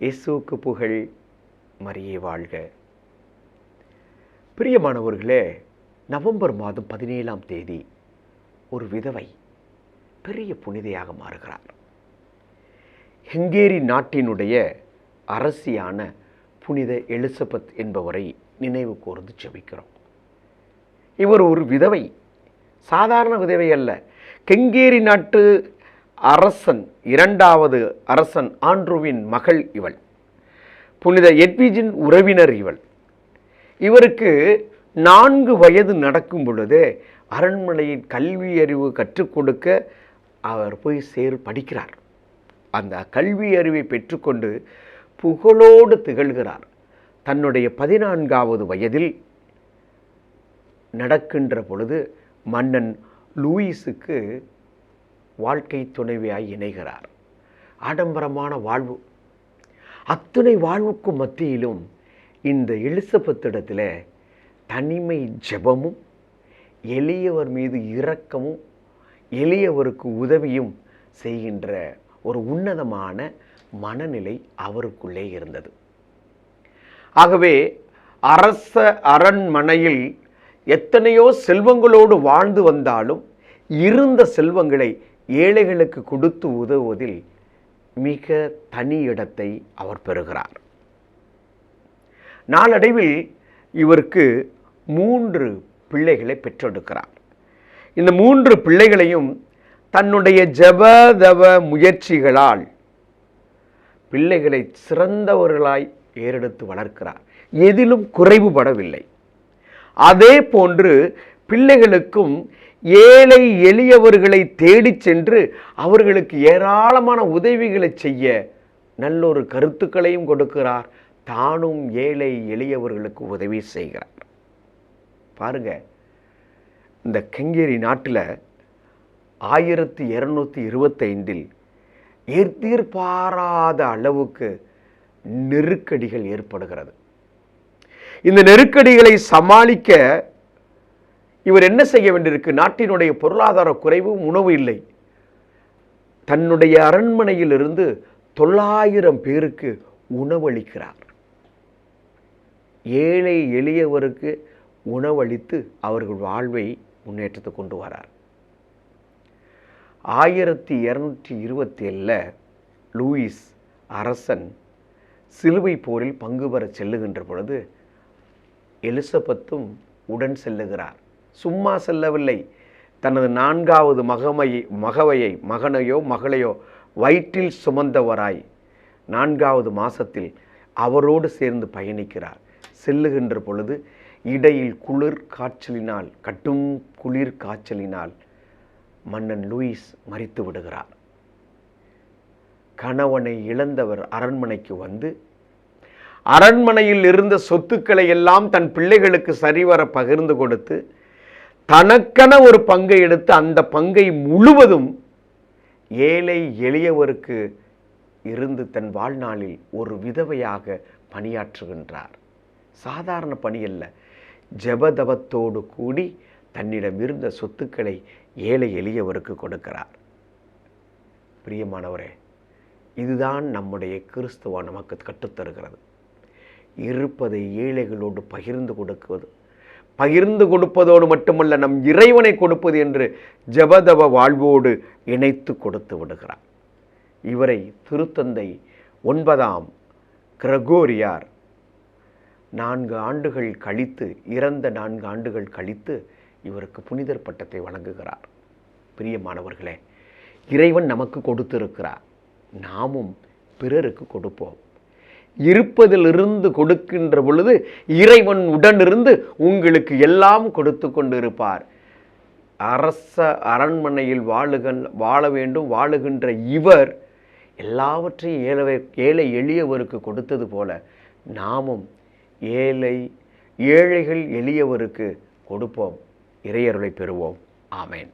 இயேசுக்கு புகழ் மரியே வாழ்க. பிரியமானவர்களே நவம்பர் மாதம் பதினேழாம் தேதி ஒரு விதவை பெரிய புனிதையாக மாறுகிறார். ஹங்கேரி நாட்டினுடைய அரசியான புனித எலிசபெத் என்பவரை நினைவு கூர்ந்து செபிக்கிறோம். இவர் ஒரு விதவை சாதாரண விதவை அல்ல. கெங்கேரி நாட்டு அரசன் இரண்டாவது அரசன் ஆண்ட்ரூவின் மகள் இவள். புனித எட்விஜின் உறவினர் இவள். இவருக்கு நான்கு வயது நடக்கும் பொழுதே அரண்மனையின் கல்வி அறிவு கற்றுக் கொடுக்க அவர் போய் சேர் படிக்கிறார். அந்த கல்வி அறிவை பெற்றுக்கொண்டு புகழோடு திகழ்கிறார். தன்னுடைய பதினான்காவது வயதில் நடக்கின்ற பொழுது மன்னன் லூயிஸுக்கு வாழ்க்கை துணைவியாய் இணைகிறார். ஆடம்பரமான வாழ்வு. அத்துணை வாழ்வுக்கும் மத்தியிலும் இந்த எலிசபத்திடத்தில் தனிமை ஜெபமும் எளியவர் மீது இரக்கமும் எளியவருக்கு உதவியும் செய்கின்ற ஒரு உன்னதமான மனநிலை அவருக்குள்ளே இருந்தது. ஆகவே அரச அரண்மனையில் எத்தனையோ செல்வங்களோடு வாழ்ந்து வந்தாலும் இருந்த செல்வங்களை ஏழைகளுக்கு கொடுத்து உதவுவதில் மிக தனி இடத்தை அவர் பெறுகிறார். நாளடைவில் இவருக்கு மூன்று பிள்ளைகளை பெற்றெடுக்கிறார். இந்த மூன்று பிள்ளைகளையும் தன்னுடைய ஜபதவ முயற்சிகளால் பிள்ளைகளை சிறந்தவர்களாய் ஏறெடுத்து வளர்க்கிறார். எதிலும் குறைவுபடவில்லை. அதே போன்று பிள்ளைகளுக்கும் ஏழை எளியவர்களை தேடிச் சென்று அவர்களுக்கு ஏராளமான உதவிகளை செய்ய நல்லொரு கருத்துக்களையும் கொடுக்கிறார். தானும் ஏழை எளியவர்களுக்கு உதவி செய்கிறார். பாருங்க இந்த கெங்கேரி நாட்டில் ஆயிரத்தி இரநூத்தி இருபத்தைந்தில் எதிர்பாராத அளவுக்கு நெருக்கடிகள் ஏற்படுகிறது. இந்த நெருக்கடிகளை சமாளிக்க இவர் என்ன செய்ய வேண்டியிருக்கு? நாட்டினுடைய பொருளாதார குறைவு உணவு இல்லை. தன்னுடைய அரண்மனையிலிருந்து தொள்ளாயிரம் பேருக்கு உணவளிக்கிறார். ஏழை எளியவருக்கு உணவளித்து அவர்கள் வாழ்வை முன்னேற்றத்தை கொண்டு வரார். ஆயிரத்தி இரநூற்றி இருபத்தி ஏழில் லூயிஸ் அரசன் சிலுவை போரில் பங்கு பெற செல்லுகின்ற பொழுது எலிசபெத்தும் உடன் செல்லுகிறார். சும்மா செல்லவில்லை. தனது நான்காவது மகமை மகவையை மகனையோ மகளையோ வயிற்றில் சுமந்தவராய் நான்காவது மாசத்தில் அவரோடு சேர்ந்து பயணிக்கிறார். செல்லுகின்ற பொழுது இடையில் குளிர் காய்ச்சலினால் கட்டும் குளிர் காய்ச்சலினால் மன்னன் லூயிஸ் மறித்து விடுகிறார். கணவனை இழந்தவர் அரண்மனைக்கு வந்து அரண்மனையில் இருந்த சொத்துக்களை எல்லாம் தன் பிள்ளைகளுக்கு சரிவர பகிர்ந்து கொடுத்து தனக்கென ஒரு பங்கை எடுத்து அந்த பங்கை முழுவதும் ஏழை எளியவருக்கு இருந்து தன் வாழ்நாளில் ஒரு விதவையாக பணியாற்றுகின்றார். சாதாரண பணியல்ல ஜபதபத்தோடு கூடி தன்னிடம் இருந்த சொத்துக்களை ஏழை எளியவருக்கு கொடுக்கிறார். பிரியமானவரே இதுதான் நம்முடைய கிறிஸ்துவ நமக்கு கற்றுத்தருகிறது. இருப்பதை ஏழைகளோடு பகிர்ந்து கொடுக்குவது பகிர்ந்து கொடுப்பதோடு மட்டுமல்ல நம் இறைவனை கொடுப்பது என்று ஜபதப வாழ்வோடு இணைத்து கொடுத்து விடுகிறார். இவரை திருத்தந்தை ஒன்பதாம் கிரகோரியார் நான்கு ஆண்டுகள் கழித்து இறந்த நான்கு ஆண்டுகள் கழித்து இவருக்கு புனிதர் பட்டத்தை வழங்குகிறார். பிரியமானவர்களே இறைவன் நமக்கு கொடுத்திருக்கிறார். நாமும் பிறருக்கு கொடுப்போம். இருப்பதிலிருந்து கொடுக்கின்ற பொழுது இறைவன் உடனிருந்து உங்களுக்கு எல்லாம் கொடுத்து கொண்டிருப்பார். அரச அரண்மனையில் வாழுகன் வாழ வேண்டும் வாழுகின்ற இவர் எல்லாவற்றையும் ஏழை ஏழை எளியவருக்கு கொடுத்தது போல நாமும் ஏழை ஏழைகள் எளியவருக்கு கொடுப்போம். இறையருளை பெறுவோம். ஆமேன்.